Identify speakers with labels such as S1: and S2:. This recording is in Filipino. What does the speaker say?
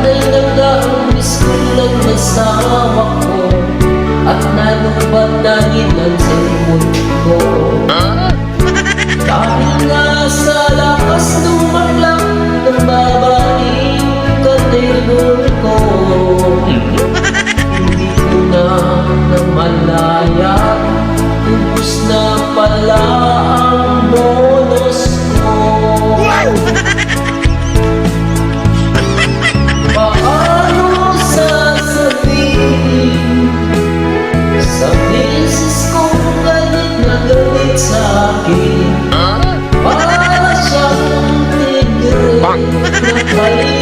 S1: dalaga ang biskulang nasama ko. At nalubat dahil ang sermon ko. Dahil nga sa lakas lumaklak ng babaeng kategor ko. Hindi ko na namalaya. Tubos na pala misis kong galit na galit sa akin Para siyang tigre na kayo